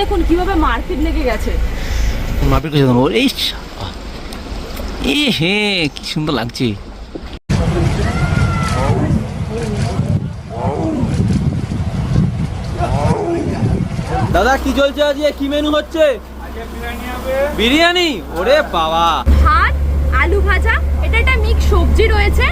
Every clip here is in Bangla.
দেখুন কীভাবে মারপিট লেগে গেছে। মাপের কাছে দেবো। এই এ হে কি সুন্দর লাগছে। দাদা কি চলছে আজকে? কি মেনু হচ্ছে? বিরিয়ানি? ওরে বাবা। ভাত আলু ভাজা এটা একটা মিক্স সবজি রয়েছে।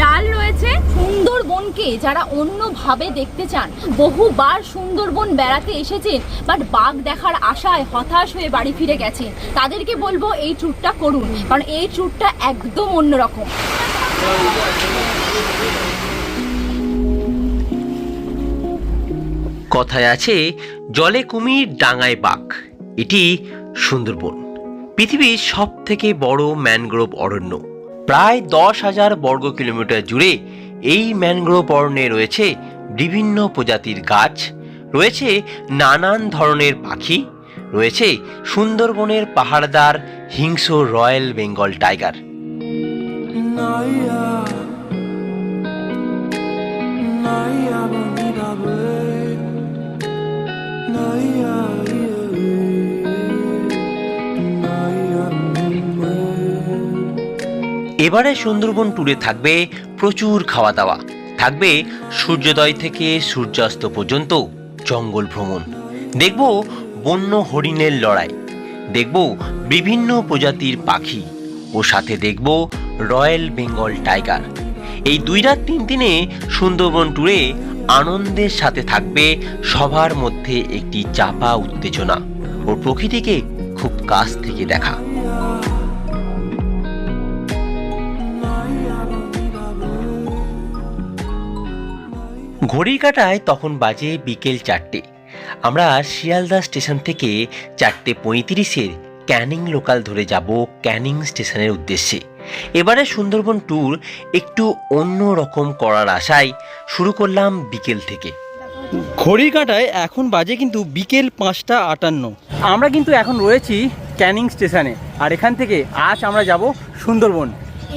ডাল রয়েছে সুন্দরবনকে যারা অন্যভাবে দেখতে চান। বহুবার সুন্দরবন বেড়াতে এসেছেন বাট বাঘ দেখার আশায় হতাশ হয়ে বাড়ি ফিরে গেছেন। তাদেরকে বলব এই ট্যুরটা করুন, কারণ এই ট্যুরটা একদম অন্যরকম। কথায় আছে, জলে কুমির, ডাঙায় বাঘ। এটি সুন্দরবন। পৃথিবীর সব থেকে বড় ম্যানগ্রোভ অরণ্য। প্রায় দশ হাজার বর্গ কিলোমিটার জুড়ে এই ম্যানগ্রোভ অরণ্যে রয়েছে বিভিন্ন প্রজাতির গাছ, রয়েছে নানান ধরনের পাখি, রয়েছে সুন্দরবনের পাহাড়দার হিংস্র রয়্যাল বেঙ্গল টাইগার। এবারে সুন্দরবন ট্যুরে থাকবে প্রচুর খাওয়া দাওয়া থাকবে সূর্যোদয় থেকে সূর্যাস্ত পর্যন্ত জঙ্গল ভ্রমণ। দেখব বন্য হরিণের লড়াই। দেখব বিভিন্ন প্রজাতির পাখি। ও সাথে দেখব রয়্যাল বেঙ্গল টাইগার। এই দুই রাত তিন দিনে সুন্দরবন ট্যুরে আনন্দের সাথে থাকবে সবার মধ্যে একটি চাপা উত্তেজনা। ও প্রকৃতিকে খুব কাছ থেকে দেখা। ঘড়ির কাটায় তখন বাজে বিকেল চারটে। আমরা শিয়ালদা স্টেশন থেকে চারটে পঁয়ত্রিশের ক্যানিং লোকাল ধরে যাব ক্যানিং স্টেশনের উদ্দেশ্যে। এবারে সুন্দরবন ট্যুর একটু অন্য রকম করার আশায় শুরু করলাম বিকেল থেকে। ঘড়ির কাঁটায় এখন বাজে কিন্তু বিকেল পাঁচটা আটান্ন। আমরা কিন্তু এখন রয়েছি ক্যানিং স্টেশনে, আর এখান থেকে আজ আমরা যাব সুন্দরবন।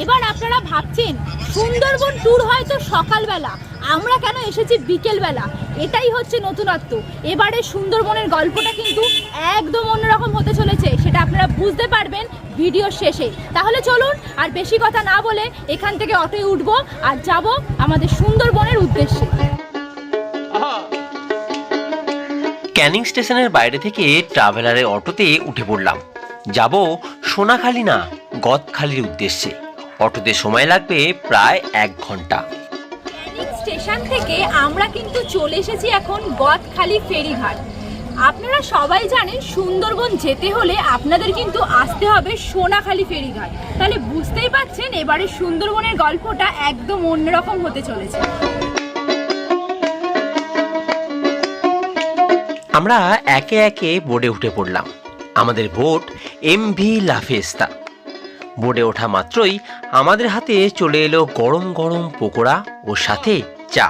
এবার আপনারা ভাবছেন সুন্দরবন ট্যুর হয়তো সকালবেলা আমরা কেন এসেছি বিকেলবেলা? এটাই হচ্ছে নতুনত্ব। এবারে সুন্দরবনের গল্পটা কিন্তু একদম অন্যরকম হতে চলেছে সেটা আপনারা বুঝতে পারবেন ভিডিও শেষে। তাহলে চলুন আর বেশি কথা না বলে এখান থেকে অটোয় উঠবো আর যাব আমাদের সুন্দরবনের উদ্দেশ্যে। ক্যানিং স্টেশনের বাইরে থেকে ট্রাভেলারের অটোতে উঠে পড়লাম। যাব সোনাখালি না গদখালির উদ্দেশ্যে। অটোতে সময় লাগবে প্রায় এক ঘণ্টা। স্টেশন থেকে আমরা কিন্তু চলে এসেছি এখন গদখালি ফেরিঘাট। আপনারা সবাই জানেন সুন্দরবন যেতে হলে আপনাদের কিন্তু আসতে হবে সোনাখালি ফেরিঘাট। তাহলে বুঝতেই পারছেন এবারে সুন্দরবনের গল্পটা একদম অন্যরকম হতে চলেছে। আমরা একে একে বোর্ডে উঠে পড়লাম। আমাদের বোট এম ভি লাফেস্তা বোর্ডে ওঠা মাত্রই আমাদের হাতে চলে এলো গরম গরম পকোড়া ও সাথে চা।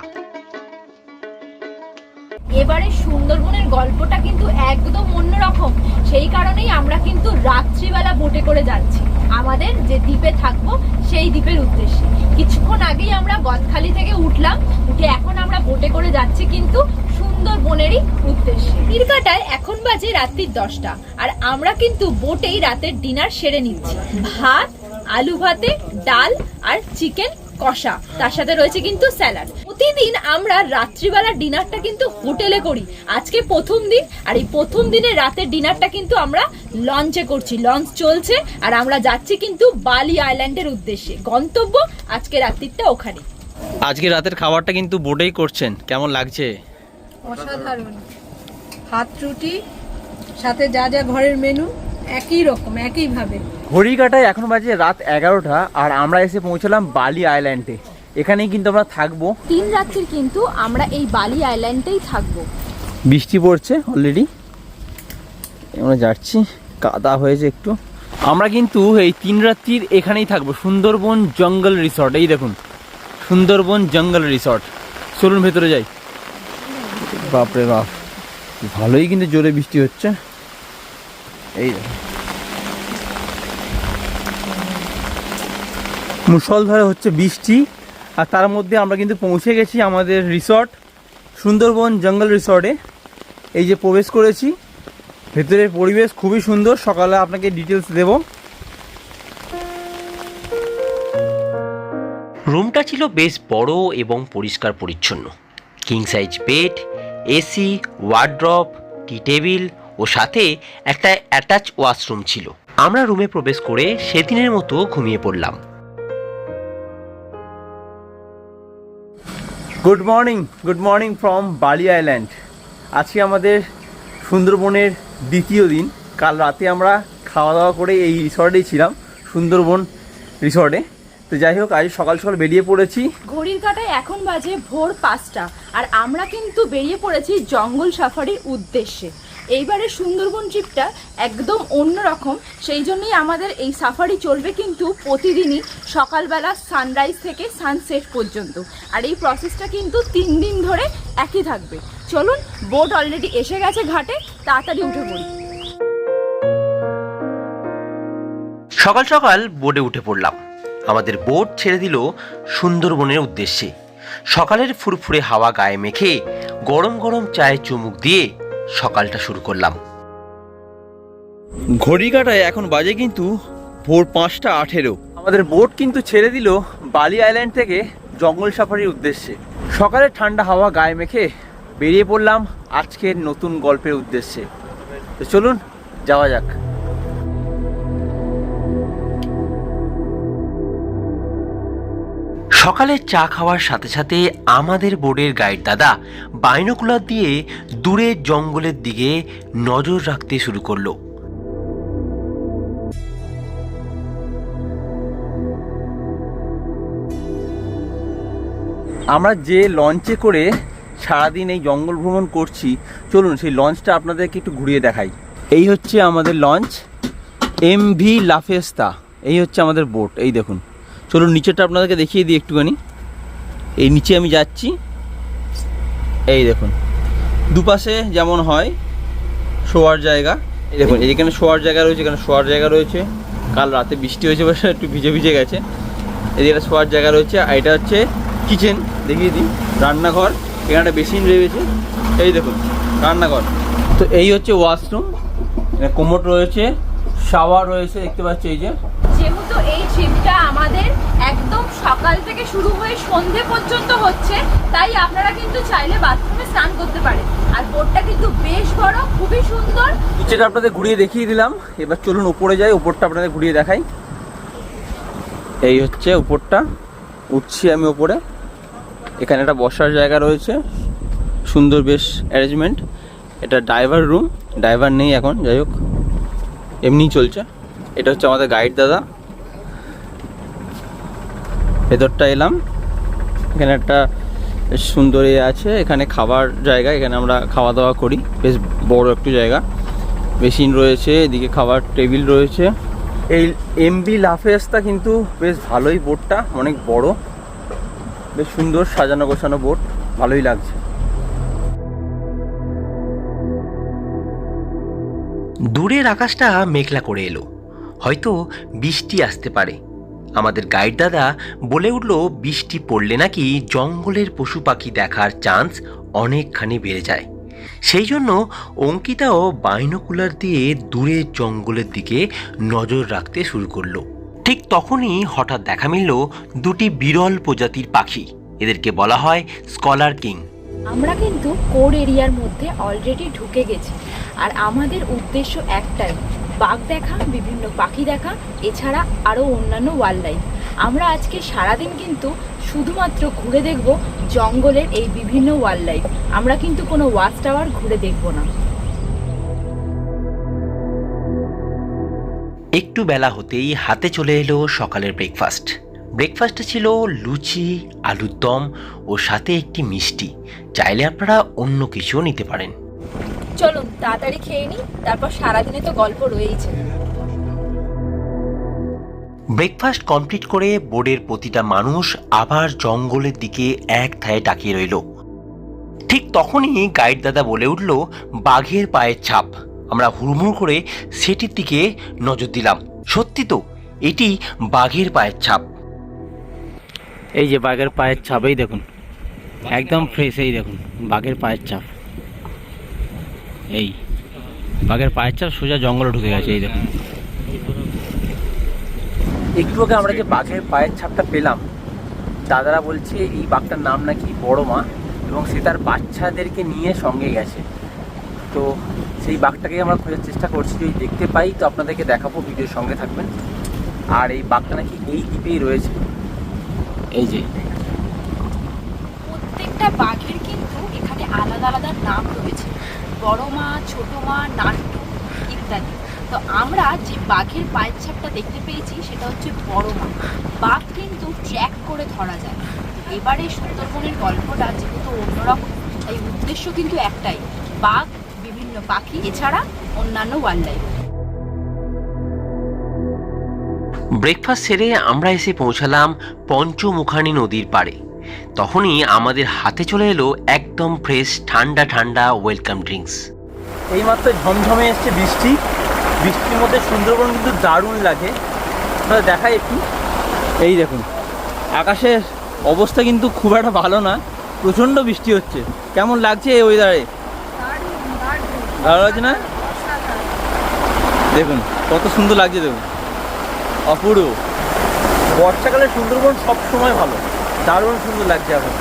এবারে সুন্দরবনের গল্পটা কিন্তু একদম অন্যরকম। সেই কারণেই আমরা কিন্তু রাত্রিবেলা বোটে করে যাচ্ছি। আমাদের যে দ্বীপে থাকব, সেই দ্বীপের উদ্দেশ্যে। কিছুক্ষণ আগেই আমরা গদখালি থেকে উঠলাম, উঠে এখন আমরা বোটে করে যাচ্ছি কিন্তু সুন্দরবনেরই উদ্দেশ্যে। তীরকাটায় এখন বাজে রাত্রির দশটা, আর আমরা কিন্তু বোটেই রাতের ডিনার সেরে নিচ্ছি। ভাত, আলু ভাতে, ডাল আর চিকেন কষা। তার সাথে রয়েছে কিন্তু স্যালাড। প্রতিদিন আমরা রাত্রিবেলা ডিনারটা কিন্তু হোটেলে করি। আজকে প্রথম দিন, আর এই প্রথম দিনের রাতের ডিনারটা কিন্তু আমরা লঞ্চে করছি। লঞ্চ চলছে, আর আমরা যাচ্ছি কিন্তু বালি আইল্যান্ডের উদ্দেশ্যে। গন্তব্য আজকে রাত্রিটা ওখানে আজকে রাতের খাবারটা কিন্তু বোর্ডেই করছেন। কেমন লাগছে? অসাধারণ। ভাত রুটি সাথে যা যা ঘরের মেনু একই রকম একইভাবে ঘড়ির কাঁটায় এখন বাজে রাত এগারোটা আর আমরা এসে পৌঁছলাম বালি আইল্যান্ডে এখানেই কিন্তু আমরা থাকব। তিন রাত্রির কিন্তু আমরা এই বালি আইল্যান্ডেই থাকব। বৃষ্টি পড়ছে অলরেডি আমরা যাচ্ছি। কাদা হয়েছে একটু। আমরা কিন্তু এই তিন রাত্রির এখানেই থাকব। সুন্দরবন জঙ্গল রিসর্ট এই দেখুন। সুন্দরবন জঙ্গল রিসর্ট চলুন ভেতরে যাই। বাপরে বাপ। ভালোই কিন্তু জোরে বৃষ্টি হচ্ছে। এই দেখুন। মুষলধারে হচ্ছে বৃষ্টি, আর তার মধ্যে আমরা কিন্তু পৌঁছে গেছি আমাদের রিসর্ট সুন্দরবন জঙ্গল রিসর্টে এই যে প্রবেশ করেছি, ভেতরের পরিবেশ খুবই সুন্দর। সকালে আপনাকে ডিটেলস দেবো। রুমটা ছিল বেশ বড় এবং পরিষ্কার পরিচ্ছন্ন king size bed AC wardrobe tea table ও সাথে একটা অ্যাটাচ ওয়াশরুম ছিল। আমরা রুমে প্রবেশ করে সেদিনের মতো ঘুমিয়ে পড়লাম। Good morning good morning from Bali island আজকে আমাদের সুন্দরবনের দ্বিতীয় দিন। কাল রাতে আমরা খাওয়া দাওয়া করে এই রিসর্টেই ছিলাম, সুন্দরবন রিসর্টে তো যাই হোক আজ সকাল সকাল বেরিয়ে পড়েছি। ঘড়ির কাটায় এখন বাজে ভোর পাঁচটা আর আমরা কিন্তু বেরিয়ে পড়েছি জঙ্গল সাফারির উদ্দেশ্যে। এইবারের সুন্দরবন ট্রিপটা একদম অন্যরকম সেই জন্যই আমাদের এই সাফারি চলবে কিন্তু প্রতিদিনই সকালবেলা সানরাইজ থেকে সানসেট পর্যন্ত। আর এই প্রসেসটা কিন্তু তিন দিন ধরে একই থাকবে। চলুন বোট অলরেডি এসে গেছে ঘাটে তাড়াতাড়ি উঠে পড়ি। সকাল সকাল বোটে উঠে পড়লাম। আমাদের বোট ছেড়ে দিল সুন্দরবনের উদ্দেশ্যে। সকালের ফুরফুরে হাওয়া গায়ে মেখে গরম গরম চায়ে চুমুক দিয়ে সকালটা শুরু করলাম। ঘড়ি কাটায় এখন বাজে কিন্তু ভোর পাঁচটা আঠেরো। আমাদের বোট কিন্তু ছেড়ে দিল বালি আইল্যান্ড থেকে জঙ্গল সাফারির উদ্দেশ্যে। সকালে ঠান্ডা হাওয়া গায়ে মেখে বেরিয়ে পড়লাম আজকের নতুন গল্পের উদ্দেশ্যে। তো চলুন, যাওয়া যাক। সকালে চা খাওয়ার সাথে সাথে আমাদের বোর্ডের গাইড দাদা বাইনোকুলার দিয়ে দূরের জঙ্গলের দিকে নজর রাখতে শুরু করল। আমরা যে লঞ্চে করে সারাদিন এই জঙ্গল ভ্রমণ করছি, চলুন সেই লঞ্চটা আপনাদেরকে একটু ঘুরিয়ে দেখাই। এই হচ্ছে আমাদের লঞ্চ, এম ভি লাফেস্তা, এই হচ্ছে আমাদের বোট, এই দেখুন। চলুন নিচেরটা আপনাদেরকে দেখিয়ে দিই একটুখানি। এই নিচে আমি যাচ্ছি। এই দেখুন, দুপাশে যেমন হয়, শোয়ার জায়গা। এই দেখুন এখানে শোয়ার জায়গা রয়েছে, এখানে শোয়ার জায়গা রয়েছে। কাল রাতে বৃষ্টি হয়েছে বলে একটু ভিজে ভিজে গেছে। এদিকে শোয়ার জায়গা রয়েছে, আর এটা হচ্ছে কিচেন দেখিয়ে দিই, রান্নাঘর, এখানে একটা বেসিন রয়েছে। এই দেখুন, রান্নাঘর। তো এই হচ্ছে ওয়াশরুম কোমোট রয়েছে শাওয়ার রয়েছে, দেখতে পাচ্ছি এই যে। ট্রিপটা আমাদের একদম সকাল থেকে শুরু হয়ে সন্ধে পর্যন্ত হচ্ছে, তাই আপনারা কিন্তু চাইলে বাথরুমে স্নান করতে পারেন। আর বোটটা কিন্তু বেশ বড়, খুবই সুন্দর। নিচেটা আপনাদের ঘুরিয়ে দেখিয়ে দিলাম। এবার চলুন উপরে যাই, উপরটা আপনাদের ঘুরিয়ে দেখাই। এই হচ্ছে উপরটা, উঠছি আমি উপরে। এখানে একটা বসার জায়গা রয়েছে, সুন্দর বেশ অ্যারেঞ্জমেন্ট এটা ড্রাইভার রুম ড্রাইভার নেই এখন, যাই হোক, এমনিই চলছে। এটা হচ্ছে আমাদের গাইড দাদা। ভেতরটা এলাম। এখানে একটা সুন্দর আছে, এখানে খাবার জায়গা, এখানে আমরা খাওয়া দাওয়া করি, বেশ বড় একটু জায়গা। মেশিন রয়েছে, এদিকে খাবার টেবিল রয়েছে। এই এমবি লাফেস্তা কিন্তু বেশ ভালোই বোটটা অনেক বড়। বেশ সুন্দর সাজানো গোছানো বোট ভালোই লাগছে। দূরের আকাশটা মেঘলা করে এলো। হয়তো বৃষ্টি আসতে পারে। আমাদের গাইড দাদা বলে উঠল, বৃষ্টি পড়লে নাকি জঙ্গলের পশু পাখি দেখার চান্স অনেকখানি বেড়ে যায়। সেই জন্য অঙ্কিতাও বাইনোকুলার দিয়ে দূরের জঙ্গলের দিকে নজর রাখতে শুরু করল। ঠিক তখনই হঠাৎ দেখা মিলল দুটি বিরল প্রজাতির পাখি। এদেরকে বলা হয় স্কলার কিং আমরা কিন্তু কোর এরিয়ার মধ্যে অলরেডি ঢুকে গেছি। আর আমাদের উদ্দেশ্য একটাই বাঘ দেখা, বিভিন্ন পাখি দেখা, এছাড়া আরও অন্যান্য ওয়াইল্ড লাইফ আমরা আজকে সারাদিন কিন্তু শুধুমাত্র ঘুরে দেখব জঙ্গলের এই বিভিন্ন ওয়াইল্ড লাইফ আমরা কিন্তু কোনো ওয়াচ টাওয়ার ঘুরে দেখব না। একটু বেলা হতেই হাতে চলে এলো সকালের ব্রেকফাস্ট ব্রেকফাস্টে ছিল লুচি, আলুর দম ও সাথে একটি মিষ্টি। চাইলে আপনারা অন্য কিছুও নিতে পারেন। চলুন তাড়াতাড়ি খেয়ে নিই তারপর সারাদিনে তো গল্প রয়েইছে। ব্রেকফাস্ট কমপ্লিট করে বোর্ডের প্রতিটা মানুষ আবার জঙ্গলের দিকে এক ধায়ে তাকিয়ে রইল। ঠিক তখনই গাইড দাদা বলে উঠল বাঘের পায়ের ছাপ। আমরা হুড়মুড় করে সেটির দিকে নজর দিলাম। সত্যি তো এটি বাঘের পায়ের ছাপ। এই যে বাঘের পায়ের ছাপ এই দেখুন একদম ফ্রেশ এই দেখুন বাঘের পায়ের ছাপ। এই বাঘের পায়ের চাল সোজা জঙ্গলে ঢুকে গেছে এই দেখুন। একটু আগে আমরা যে বাঘের পায়ের ছাপটা পেলাম দাদারা বলছে এই বাঘটার নাম নাকি বড় মা এবং সে তার বাচ্চাদেরকে নিয়ে সঙ্গে গেছে। তো সেই বাঘটাকে আমরা খোঁজার চেষ্টা করছি যদি দেখতে পাই তো আপনাদেরকে দেখাবো ভিডিওর সঙ্গে থাকবেন। আর এই বাঘটা নাকি এই দ্বীপেই রয়েছে। এই যে। প্রত্যেকটা বাঘের কিন্তু এখানে আলাদা আলাদা নাম রয়েছে। বড় মা, ছোট মা নাট্টু ইত্যাদি। তো আমরা যে বাঘের পায়ের ছাপটা দেখতে পেয়েছি, সেটা হচ্ছে বড় মা। বাঘ কিন্তু ট্র্যাক করে ধরা যায়। এবারে সুন্দরবনের গল্পটা যেহেতু অন্যরকম, তাই উদ্দেশ্য কিন্তু একটাই। বাঘ, বিভিন্ন পাখি, এছাড়া অন্যান্য ওয়াইল্ড লাইফ ব্রেকফাস্ট সেরে আমরা এসে পৌঁছালাম পঞ্চমুখানি নদীর পাড়ে। তখনই আমাদের হাতে চলে এলো একদম ফ্রেশ ঠান্ডা ঠান্ডা ওয়েলকাম ড্রিঙ্কস এইমাত্র ঝমঝমে এসছে বৃষ্টি। বৃষ্টির মধ্যে সুন্দরবন কিন্তু দারুণ লাগে। দেখাই একটু। এই দেখুন, আকাশের অবস্থা কিন্তু খুব একটা ভালো না, প্রচণ্ড বৃষ্টি হচ্ছে। কেমন লাগছে এই ওয়েদারে ভালো লাগছে না? দেখুন, কত সুন্দর লাগছে দেখুন। অপূর্ব। বর্ষাকালে সুন্দরবন সব সময় ভালো। দারুণ সুন্দর লাগছে এখন।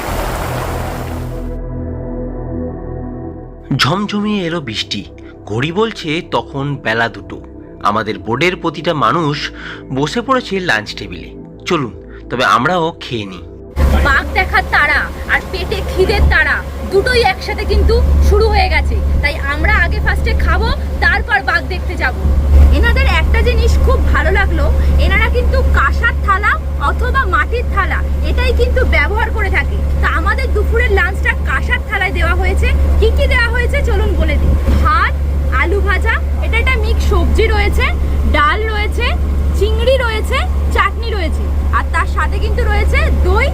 ঝমঝমিয়ে এলো বৃষ্টি। ঘড়ি বলছে তখন বেলা দুটো। আমাদের বোর্ডের প্রতিটা মানুষ বসে পড়েছে লাঞ্চ টেবিলে। চলুন, তবে আমরাও খেয়ে নিই। বাঘ দেখার তারা আর পেটে খিদের তারা দুটোই একসাথে কিন্তু শুরু হয়ে গেছে। তাই আমরা আগে ফার্স্টে খাব, তারপর বাঘ দেখতে যাব। এনাদের একটা জিনিস খুব ভালো লাগল, এনারা কিন্তু কাঁসার থালা অথবা মাটির থালা, এটাই কিন্তু ব্যবহার করে থাকে। তা আমাদের দুপুরের লাঞ্চটা কাঁসার থালায় দেওয়া হয়েছে। কি কি দেওয়া হয়েছে চলুন বলে দিই। ভাত, আলু ভাজা, এটা একটা মিক্স সবজি রয়েছে, ডাল রয়েছে, চিংড়ি রয়েছে, চাটনি রয়েছে। আর তার সাথে কিন্তু রয়েছে দই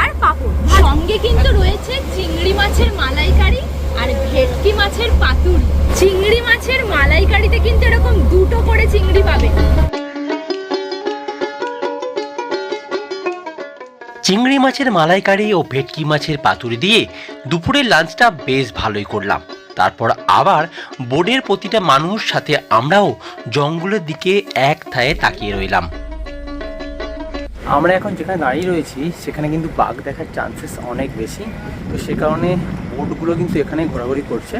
আর পাঁপড়। সঙ্গে কিন্তু রয়েছে চিংড়ি মাছের মালাইকারি আর ভেটকি মাছের পাতুরি। চিংড়ি মাছের মালাইকারিতে কিন্তু এরকম দুটো করে চিংড়ি পাবে। চিংড়ি মাছের মালাইকারি ও ভেটকি মাছের পাতুরি দিয়ে দুপুরের লাঞ্চটা বেশ ভালোই করলাম। তারপর আবার বোর্ডের প্রতিটা মানুষ সাথে আমরাও জঙ্গলের দিকে এক থায়ে তাকিয়ে রইলাম। আমরা এখন যেখানে দাঁড়িয়ে রয়েছি সেখানে কিন্তু বাঘ দেখার চান্সেস অনেক বেশি। তো সে কারণে বোটগুলো কিন্তু এখানে ঘোরাঘুরি করছে।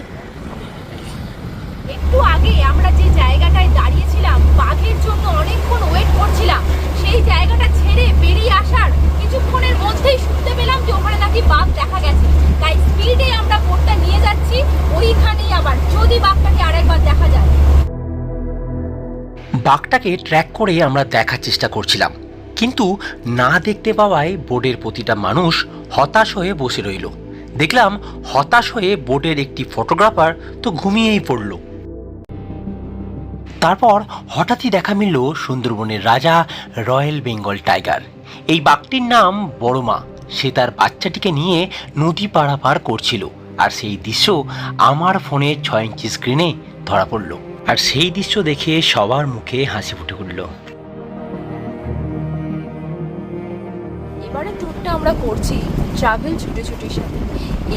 একটু আগে আমরা যে জায়গাটায় দাঁড়িয়েছিলাম বাঘের জন্য অনেকক্ষণ ওয়েট করছিলাম। সেই জায়গাটা ছেড়ে বেরিয়ে আসার কিছুক্ষণের মধ্যেই শুনতে পেলাম যে ওখানে নাকি বাঘ দেখা গেছে। তাই স্পিডে আমরা বোটটা নিয়ে যাচ্ছি। ওইখানেই আবার যদি বাঘটাকে আরেকবার দেখা যায়। বাঘটাকে ট্র্যাক করে আমরা দেখার চেষ্টা করছিলাম। কিন্তু না দেখতে পাওয়ায় বোর্ডের প্রতিটা মানুষ হতাশ হয়ে বসে রইল। দেখলাম হতাশ হয়ে বোর্ডের একটি ফটোগ্রাফার তো ঘুমিয়েই পড়ল। তারপর হঠাৎই দেখা মিলল সুন্দরবনের রাজা রয়্যাল বেঙ্গল টাইগার। এই বাঘটির নাম বড় মা সে তার বাচ্চাটিকে নিয়ে নদী পারাপার করছিল আর সেই দৃশ্য আমার ফোনের ছয় ইঞ্চি স্ক্রিনে ধরা পড়ল। আর সেই দৃশ্য দেখে সবার মুখে হাসি ফুটে উঠল। আমরা করছি ট্রাভেল ছুটে ছুটির সাথে।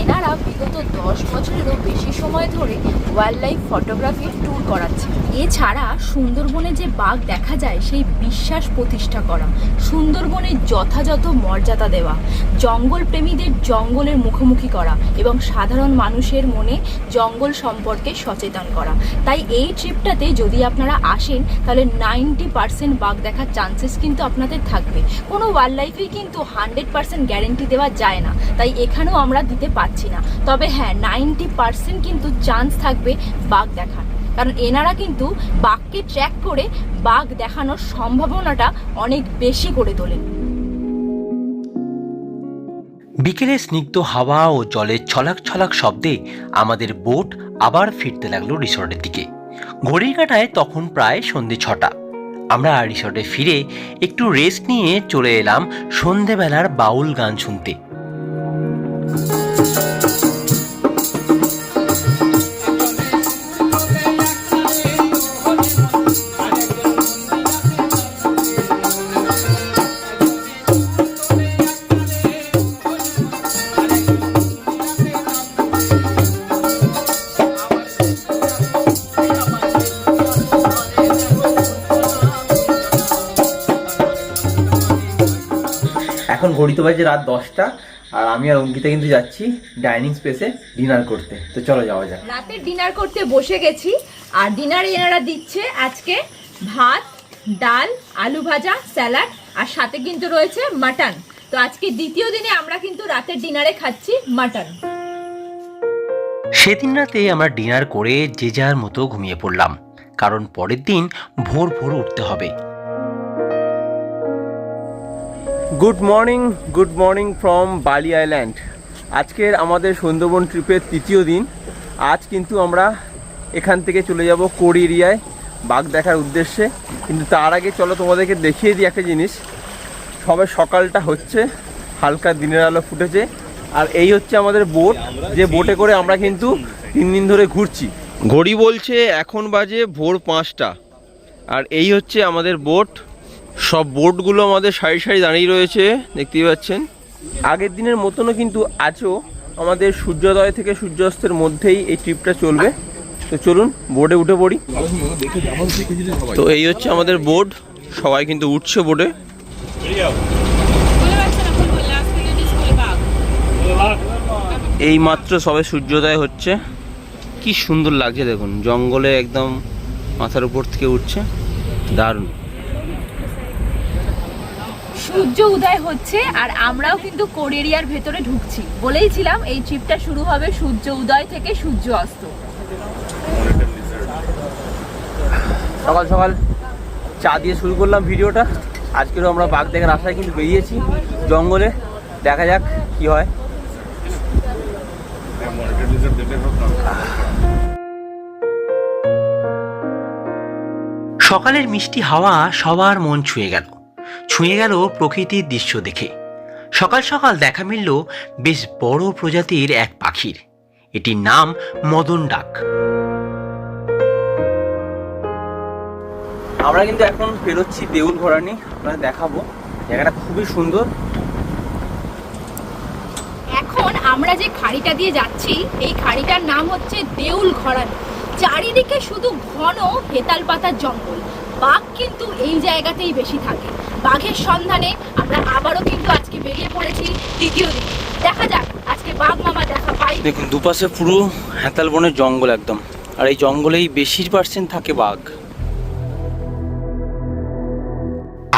এনারা বিগত দশ বছরেরও বেশি সময় ধরে ওয়াইল্ড লাইফ ফটোগ্রাফির ট্যুর করাচ্ছে এছাড়া সুন্দরবনে যে বাঘ দেখা যায়, সেই বিশ্বাস প্রতিষ্ঠা করা, সুন্দরবনের যথাযথ মর্যাদা দেওয়া, জঙ্গল প্রেমীদের জঙ্গলের মুখোমুখি করা এবং সাধারণ মানুষের মনে জঙ্গল সম্পর্কে সচেতন করা। তাই এই ট্রিপটাতে যদি আপনারা আসেন, তাহলে নাইনটি পার্সেন্ট বাঘ দেখার চান্সেস কিন্তু আপনাদের থাকবে। কোনো ওয়াইল্ড লাইফেই কিন্তু হান্ড্রেড পার্সেন্ট গ্যারেন্টি দেওয়া যায় না। তাই এখানেও আমরা দিতে পারছি না। তবে হ্যাঁ নাইনটি পার্সেন্ট কিন্তু চান্স থাকবে বাঘ দেখার। কারণ এনারা কিন্তু বাঘকে ট্র্যাক করে বাঘ দেখানোর সম্ভাবনাটা অনেক বেশি করে তোলেন। বিকেলে স্নিগ্ধ হাওয়া ও জলের ছলাক ছলাক শব্দে আমাদের বোট আবার ফিরতে লাগল রিসর্টের দিকে। ঘড়ির কাঁটায় তখন প্রায় সন্ধে ছটা। আমরা রিসর্টে ফিরে একটু রেস্ট নিয়ে চলে এলাম সন্ধেবেলার বাউল গান শুনতে। ঘড়িতে বাজে রাত দশটা আর আমি আর অঙ্কিতা কিন্তু যাচ্ছি ডাইনিং স্পেসে ডিনার করতে। তো চলো যাওয়া যাক। রাতের ডিনার করতে বসে গেছি আর ডিনারে এনারা দিচ্ছে আজকে ভাত ডাল আলু ভাজা স্যালাড আর সাথে কিন্তু রয়েছে মাটন। তো আজকে দ্বিতীয় দিনে আমরা কিন্তু রাতের ডিনারে খাচ্ছি মাটন। সেদিন রাতে আমরা ডিনার করে যে যার মতো ঘুমিয়ে পড়লাম কারণ পরের দিন ভোর ভোর উঠতে হবে। Good morning good morning from Bali island আজকের আমাদের সুন্দরবন ট্রিপের তৃতীয় দিন। আজ কিন্তু আমরা এখান থেকে চলে যাব কোর এরিয়ায়, বাঘ দেখার উদ্দেশ্যে। কিন্তু তার আগে চলো তোমাদেরকে দেখিয়ে দিই একটা জিনিস। সবে সকালটা হচ্ছে, হালকা দিনের আলো ফুটেছে। আর এই হচ্ছে আমাদের বোট, যে বোটে করে আমরা কিন্তু তিন দিন ধরে ঘুরছি। ঘড়ি বলছে এখন বাজে ভোর পাঁচটা। আর এই হচ্ছে আমাদের বোট। সব বোটগুলো আমাদের সারি সারি দাঁড়িয়ে রয়েছে, দেখতেই পাচ্ছেন। আগের দিনের মতনও কিন্তু আজও আমাদের সূর্যোদয় থেকে সূর্যাস্তের মধ্যেই এই ট্রিপটা চলবে। তো চলুন বোর্ডে উঠে পড়ি। তো এই হচ্ছে আমাদের বোর্ড সবাই কিন্তু উঠছে বোর্ডে এই মাত্র সবে সূর্যোদয় হচ্ছে। কি সুন্দর লাগছে দেখুন, জঙ্গলে একদম মাথার উপর থেকে উঠছে। দারুণ। সূর্য উদয় হচ্ছে আর আমরাও কিন্তু কোর এরিয়ার ভেতরে ঢুকছি। বলেইছিলাম এই ট্রিপটা শুরু হবে সূর্য উদয় থেকে সূর্য অস্ত। সকাল সকাল চা দিয়ে শুরু করলাম ভিডিওটা। আজকেরও আমরা বাঘ দেখার আশায় কিন্তু বেরিয়েছি জঙ্গলে। দেখা যাক কি হয়। সকালের মিষ্টি হাওয়া সবার মন ছুঁয়ে গেল। ছুঁয়ে গেল প্রকৃতির দৃশ্য দেখে। সকাল সকাল দেখা মিলল বেশ বড় প্রজাতির এক পাখির। এটির নাম মদন ডাক। আমরা কিন্তু এখন বেরোচ্ছি দেউল ঘোরানি আপনাদের দেখাবো। জায়গাটা খুবই সুন্দর। এখন আমরা যে খাড়িটা দিয়ে যাচ্ছি এই খাড়িটার নাম হচ্ছে দেউল ঘরানি চারিদিকে শুধু ঘন হেতাল পাতার জঙ্গল। বাঘ কিন্তু এই জায়গাতেই বেশি থাকে। বাঘের সন্ধানে আমরা আবারও কিন্তু আজকে বেরিয়ে পড়েছি দ্বিতীয় দিন। দেখা যাক আজকে বাঘ মামা দেখা পাই। দেখুন দুপাশে পুরো হেতাল বনের জঙ্গল একদম। আর এই জঙ্গলেই বেশি পার্সেন্ট থাকে বাঘ।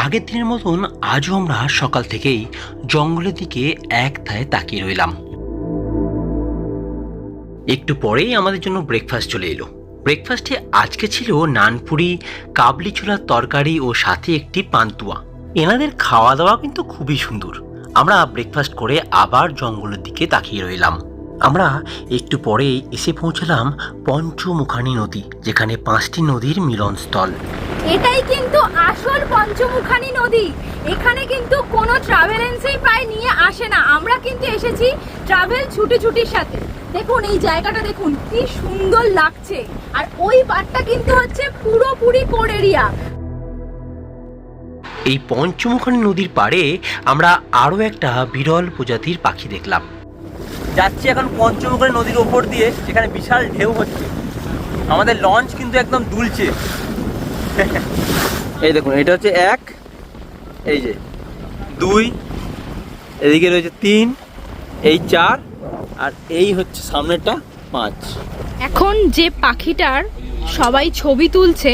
আগের দিনের মতন আজও আমরা সকাল থেকেই জঙ্গলের দিকে এক ধায় তাকিয়ে রইলাম। একটু পরেই আমাদের জন্য ব্রেকফাস্ট চলে এলো। ব্রেকফাস্টে আজকে ছিল নানপুরি কাবলি ছোলার তরকারি ও সাথে একটি পান্তুয়া। এনাদের খাওয়া দাওয়া কিন্তু খুবই সুন্দর। আমরা ব্রেকফাস্ট করে আবার জঙ্গলের দিকে তাকিয়ে রইলাম। আমরা একটু পরেই এসে পৌঁছলাম পঞ্চমুখানি নদী, যেখানে পাঁচটি নদীর মিলনস্থল। এটাই কিন্তু আসল পঞ্চমুখানি নদী। এখানে কিন্তু কোনো ট্রাভেল এজেন্সি প্রায় নিয়ে আসে না। আমরা কিন্তু এসেছি ট্রাভেল ছুটি ছুটির সাথে। দেখুন, এই জায়গাটা দেখুন, কি সুন্দর লাগছে। আর ওই পাটটা কিন্তু হচ্ছে পুরোপুরি কোর এরিয়া এই পঞ্চমুখানি নদীর পাড়ে আমরা আরও একটা বিরল প্রজাতির পাখি দেখলাম। যাচ্ছি এখন পঞ্চমুখী নদীর ওপর দিয়ে, যেখানে বিশাল ঢেউ হচ্ছে। আমাদের লঞ্চ কিন্তু একদম দুলছে। এই দেখুন, এটা হচ্ছে এক, এই যে দুই, এদিকে রয়েছে তিন, এই চার, আর এই হচ্ছে সামনেরটা পাঁচ। এখন যে পাখিটার সবাই ছবি তুলছে।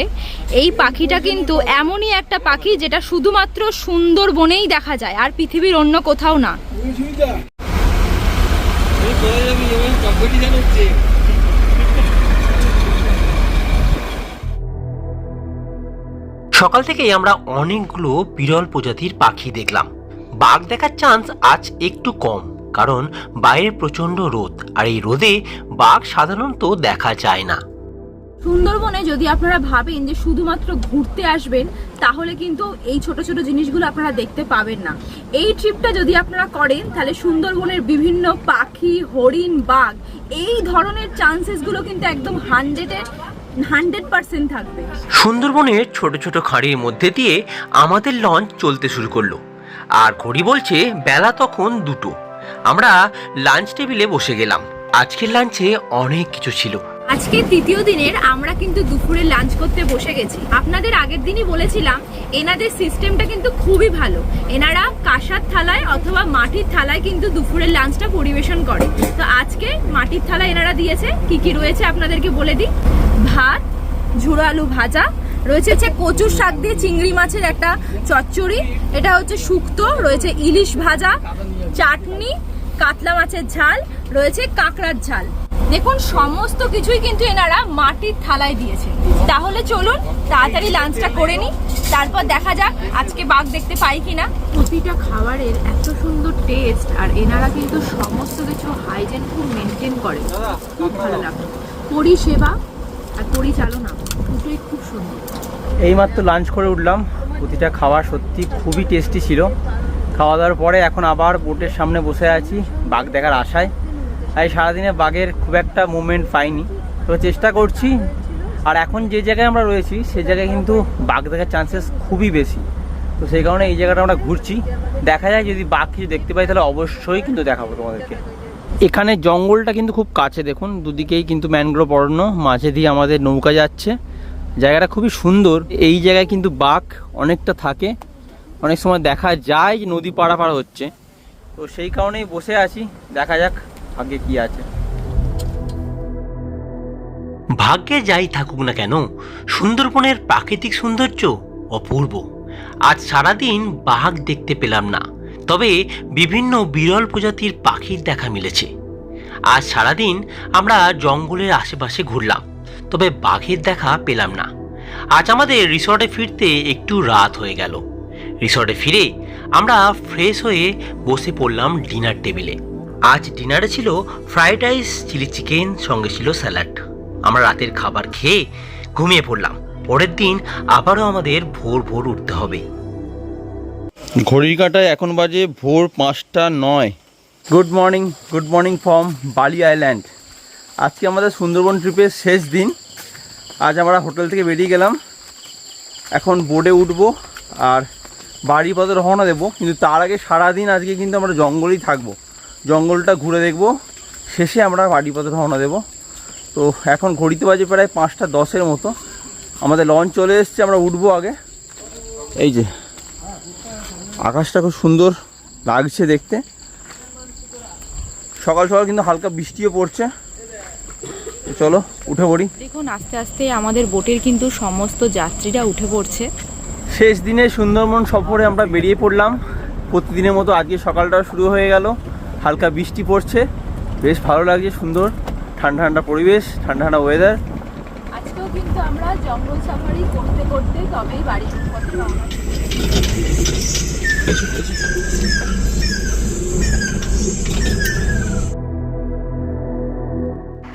এই পাখিটা কিন্তু এমনই একটা পাখি যেটা শুধুমাত্র সুন্দরবনেই দেখা যায়, আর পৃথিবীর অন্য কোথাও না। সকাল থেকেই আমরা অনেকগুলো বিরল প্রজাতির পাখি দেখলাম। বাঘ দেখার চান্স আজ একটু কম, কারণ বাইরে প্রচণ্ড রোদ, আর এই রোদে বাঘ সাধারণত দেখা যায় না। সুন্দরবনে যদি আপনারা ভাবেন যে শুধুমাত্র ঘুরতে আসবেন, তাহলে কিন্তু এই ছোট ছোট জিনিসগুলো আপনারা দেখতে পাবেন না। এই ট্রিপটা যদি আপনারা করেন, তাহলে সুন্দরবনের বিভিন্ন পাখি, হরিণ, বাঘ, এই ধরনের চান্সেসগুলো কিন্তু একদম হান্ড্রেডে হান্ড্রেড পার্সেন্ট থাকবে। সুন্দরবনের ছোট ছোট খাঁড়ির মধ্যে দিয়ে আমাদের লঞ্চ চলতে শুরু করল। আর ঘড়ি বলছে বেলা তখন দুটো। আমরা লাঞ্চ টেবিলে বসে গেলাম। আজকের লাঞ্চে অনেক কিছু ছিল। আজকে তৃতীয় দিনের আমরা কিন্তু দুপুরে লাঞ্চ করতে বসে গেছি। আপনাদের আগের দিনই বলেছিলাম, এনাদের সিস্টেমটা কিন্তু খুবই ভালো। এনারা কাঁসার থালায় অথবা মাটির থালায় কিন্তু দুপুরের লাঞ্চটা পরিবেশন করে। তো আজকে মাটির থালায় এনারা দিয়েছে। কি কি রয়েছে আপনাদেরকে বলে দিই? ভাত, ঝুড়ো আলু ভাজা, রয়েছে হচ্ছে কচুর শাক দিয়ে চিংড়ি মাছের একটা চচ্চড়ি, এটা হচ্ছে শুক্তো, রয়েছে ইলিশ ভাজা, চাটনি, কাতলা মাছের ঝাল, রয়েছে কাঁকড়ার ঝাল। দেখুন সমস্ত কিছুই কিন্তু এনারা মাটির থালায় দিয়েছে তাহলে চলুন তাড়াতাড়ি লাঞ্চটা করে নিই তারপর দেখা যাক আজকে বাঘ দেখতে পাই কিনা। প্রতিটা খাবারের এত সুন্দর টেস্ট আর এনারা কিন্তু সমস্ত কিছু হাইজেন খুব মেনটেন করে। খুব ভালো লাগল। পরিষেবা আর পরিচালনা দুটোই খুব সুন্দর। এইমাত্র লাঞ্চ করে উঠলাম। প্রতিটা খাওয়া সত্যি খুবই টেস্টি ছিল। খাওয়া দাওয়ার পরে এখন আবার বোটের সামনে বসে আছি বাঘ দেখার আশায়। তাই সারাদিনে বাঘের খুব একটা মুভমেন্ট পাইনি। তো চেষ্টা করছি, আর এখন যে জায়গায় আমরা রয়েছি সেই জায়গায় কিন্তু বাঘ দেখার চান্সেস খুবই বেশি। তো সেই কারণে এই জায়গাটা আমরা ঘুরছি। দেখা যায়, যদি বাঘ কিছু দেখতে পাই, তাহলে অবশ্যই কিন্তু দেখাবো তোমাদেরকে। এখানে জঙ্গলটা কিন্তু খুব কাছে, দেখুন, দুদিকেই কিন্তু ম্যানগ্রোভ অরণ্য মাঝে দিয়ে আমাদের নৌকা যাচ্ছে। জায়গাটা খুবই সুন্দর। এই জায়গায় কিন্তু বাঘ অনেকটা থাকে। অনেক সময় দেখা যায় যে নদী পাড়াপাড় হচ্ছে। তো সেই কারণেই বসে আছি। দেখা যাক আগে কি আছে? ভাগ্যে যাই থাকুক না কেন, সুন্দরবনের প্রাকৃতিক সৌন্দর্য অপূর্ব। আজ সারাদিন বাঘ দেখতে পেলাম না, তবে বিভিন্ন বিরল প্রজাতির পাখির দেখা মিলেছে। আজ সারাদিন আমরা জঙ্গলের আশেপাশে ঘুরলাম, তবে বাঘের দেখা পেলাম না। আজ আমাদের রিসর্টে ফিরতে একটু রাত হয়ে গেল। রিসর্টে ফিরে আমরা ফ্রেশ হয়ে বসে পড়লাম ডিনার টেবিলে। আজ ডিনারে ছিল ফ্রাইড রাইস চিলি চিকেন সঙ্গে ছিল স্যালাড। আমরা রাতের খাবার খেয়ে ঘুমিয়ে পড়লাম। পরের দিন আবারও আমাদের ভোর ভোর উঠতে হবে। ঘড়ির কাটায় এখন বাজে ভোর পাঁচটা নয়। Good morning good morning from Bali island আজকে আমাদের সুন্দরবন ট্রিপের শেষ দিন। আজ আমরা হোটেল থেকে বেরিয়ে গেলাম। এখন বোর্ডে উঠবো আর বাড়ি পথে রওনা দেবো। কিন্তু তার আগে সারাদিন আজকে কিন্তু আমরা জঙ্গলেই থাকব। জঙ্গলটা ঘুরে দেখব। শেষে আমরা বাড়ি পথে রওনা দেবো। তো এখন ঘড়িতে বাজে প্রায় পাঁচটা দশের মতো। আমাদের লঞ্চ চলে এসছে আমরা উঠবো আগে। এই যে আকাশটা খুব সুন্দর লাগছে দেখতে। সকাল সকাল কিন্তু হালকা বৃষ্টিও পড়ছে। চলো উঠে পড়ি। দেখুন আস্তে আস্তে আমাদের বোটের কিন্তু সমস্ত যাত্রীরা উঠে পড়ছে। শেষ দিনে সুন্দরবন সফরে আমরা বেরিয়ে পড়লাম। প্রতিদিনের মতো আজকে সকালটা শুরু হয়ে গেল। হালকা বৃষ্টি পড়ছে। বেশ ভালো লাগছে সুন্দর। ঠান্ডা ঠান্ডা পরিবেশ ঠান্ডা ঠান্ডা ওয়েদার আজকেও কিন্তু আমরা জঙ্গল সাফারি করতে করতে তবেই বাড়ি পথে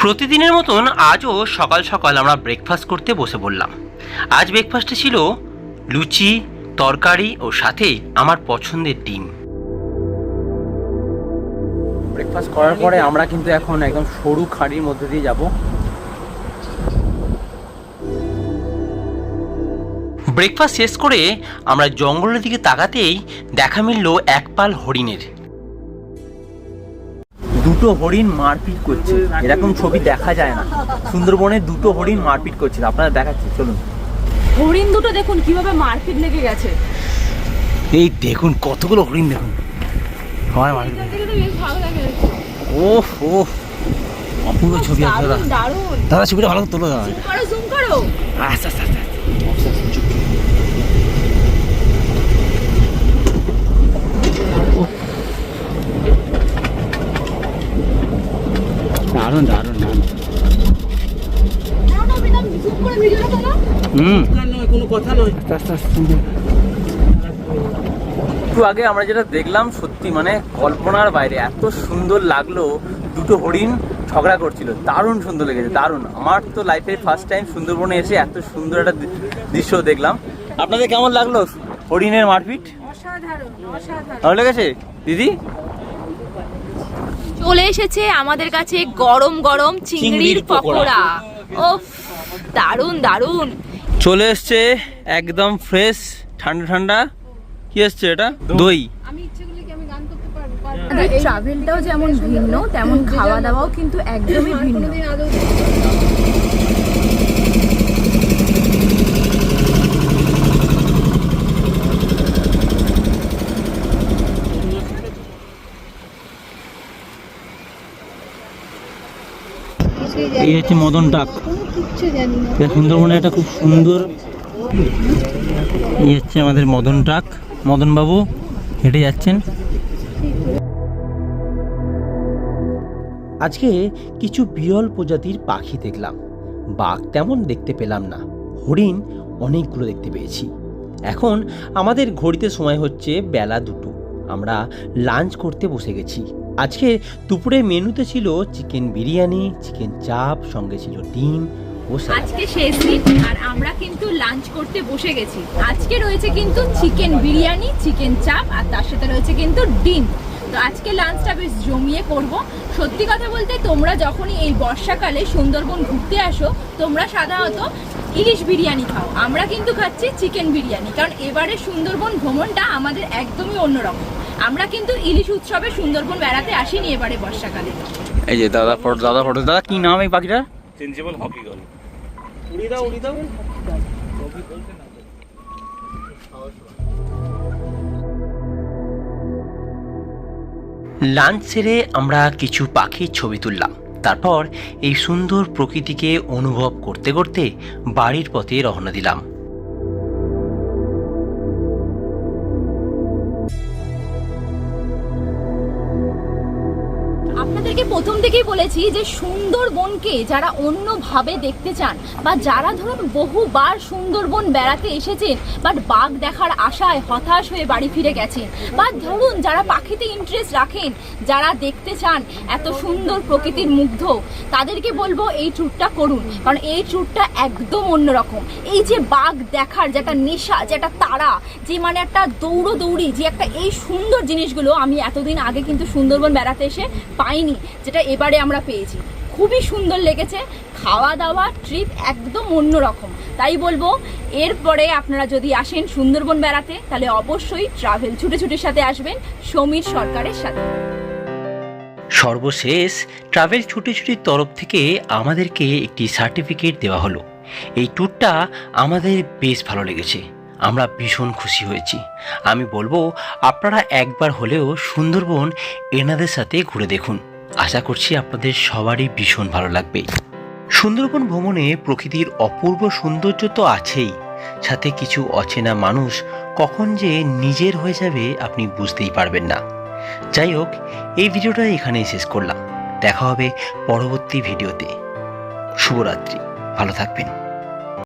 প্রতিদিনের মতন আজও সকাল সকাল আমরা ব্রেকফাস্ট করতে বসে পড়লাম। আজ ব্রেকফাস্টে ছিল লুচি তরকারি ও সাথে আমার পছন্দের ডিম। ব্রেকফাস্ট করার পরে আমরা কিন্তু এখন একদম সরু খাঁড়ির মধ্যে দিয়ে যাব। ব্রেকফাস্ট শেষ করে আমরা জঙ্গলের দিকে তাকাতেই দেখা মিলল এক পাল হরিণের। দুটো হরিণ মারপিট করছে। এরকম ছবি দেখা যায় না। সুন্দরবনে দুটো হরিণ মারপিট করছে আপনারা দেখাচ্ছি চলুন। হরিণ দুটো দেখুন কীভাবে মারপিট লেগে গেছে। এই দেখুন কতগুলো হরিণ দেখুন। ভালো লাগে। ওহ ও অপূর্ব ছবি আছে দাদা ছবিটা ভালো করে তোলো দাদা। আস্তে আস্তে আস্তে দারুণ দারুণ দারুণ। জুম করে ভিডিওটা করো হুম। আস্তে আস্তে আস্তে একটু আগে আমরা যেটা দেখলাম সত্যি মানে কল্পনার বাইরে এত সুন্দর লাগল দুটো হরিণ ঝগড়া করছিল। দারুণ সুন্দর লেগেছে দারুণ। আমার তো লাইফে ফার্স্ট টাইম সুন্দরবনে এসে এত সুন্দর একটা দৃশ্য দেখলাম। আপনাদের কেমন লাগল হরিণের মারপিট? অসাধারণ অসাধারণ। ভালো লেগেছে? দিদি? চলে এসেছে আমাদের কাছে গরম গরম চিংড়ির পকোড়া। ওফ দারুণ দারুণ। চলে এসছে একদম ফ্রেশ ঠান্ডা ঠান্ডা। কি এসছে এটা? দই। ট্রাভেলটাও হ্যাঁ, যেমন ভিন্ন তেমন খাওয়া দাওয়াও কিন্তু একদমই ভিন্ন। এই হচ্ছে মদন টাক। সুন্দরবনে একটা খুব সুন্দর এই হচ্ছে আমাদের মদন টাক। মদন বাবু হেঁটে যাচ্ছেন। আজকে কিছু বিরল প্রজাতির পাখি দেখলাম। বাঘ তেমন দেখতে পেলাম না। হরিণ অনেকগুলো দেখতে পেয়েছি। এখন আমাদের ঘড়িতে সময় হচ্ছে বেলা দুটো। আমরা লাঞ্চ করতে বসে গেছি। আজকে দুপুরে মেনুতে ছিল চিকেন বিরিয়ানি, চিকেন চাপ, সঙ্গে ছিল ডিম আজকে শেষ দিন আর আমরা কিন্তু লাঞ্চ করতে বসে গেছি। আজকে রয়েছে কিন্তু চিকেন বিরিয়ানি চিকেন চাপ আর তার সাথে রয়েছে কিন্তু ডিম। তো আজকে লাঞ্চটা বেশ জমিয়ে করব। সত্যি কথা বলতে তোমরা যখনই এই বর্ষাকালে সুন্দরবন ঘুরতে আসো তোমরা সাধারণত ইলিশ বিরিয়ানি খাও। আমরা কিন্তু খাচ্ছি চিকেন বিরিয়ানি কারণ এবারে সুন্দরবন ভ্রমণটা আমাদের একদমই অন্যরকম। আমরা কিন্তু ইলিশ উৎসবে সুন্দরবন বেড়াতে আসিনি এবারে বর্ষাকালে। এই যে দাদা ফটো দাদা ফটো দাদা কি নাম এই পাখিটার লাঞ্চ সেরে আমরা কিছু পাখির ছবি তুললাম। তারপর এই সুন্দর প্রকৃতিকে অনুভব করতে করতে বাড়ির পথে রওনা দিলাম। থেকেই বলেছি যে সুন্দরবনকে যারা অন্যভাবে দেখতে চান বা যারা ধরুন বহুবার সুন্দরবন বেড়াতে এসেছেন বাট বাঘ দেখার আশায় হতাশ হয়ে বাড়ি ফিরে গেছেন, বা ধরুন যারা পাখিতে ইন্টারেস্ট রাখেন, যারা দেখতে চান এত সুন্দর প্রকৃতির মুগ্ধ, তাদেরকে বলব এই ট্যুরটা করুন, কারণ এই ট্যুরটা একদম অন্যরকম। এই যে বাঘ দেখার যে একটা নেশা, যে একটা তারা, যে মানে একটা দৌড়ো দৌড়ি যে একটা এই সুন্দর জিনিসগুলো আমি এতদিন আগে কিন্তু সুন্দরবন বেড়াতে এসে পাইনি, যেটা এবারে আমরা পেয়েছি। খুবই সুন্দর লেগেছে। খাওয়া দাওয়া ট্রিপ একদম অন্যরকম। তাই বলব, এরপরে আপনারা যদি আসেন সুন্দরবন বেড়াতে, তাহলে অবশ্যই ট্রাভেল ছুটে ছুটির সাথে আসবেন সমীর সরকারের সাথে। সর্বশেষ ট্রাভেল ছুটি ছুটির তরফ থেকে আমাদেরকে একটি সার্টিফিকেট দেওয়া হলো। এই ট্যুরটা আমাদের বেশ ভালো লেগেছে। আমরা ভীষণ খুশি হয়েছি। আমি বলব, আপনারা একবার হলেও সুন্দরবন এনাদের সাথে ঘুরে দেখুন। আশা করছি আপনাদের সবারই ভীষণ ভালো লাগবে। সুন্দরবন ভ্রমণে প্রকৃতির অপূর্ব সৌন্দর্য তো আছেই। সাথে কিছু অচেনা মানুষ কখন যে নিজের হয়ে যাবে আপনি বুঝতেই পারবেন না। যাই হোক, এই ভিডিওটা এখানেই শেষ করলাম। দেখা হবে পরবর্তী ভিডিওতে। শুভরাত্রি। ভালো থাকবেন।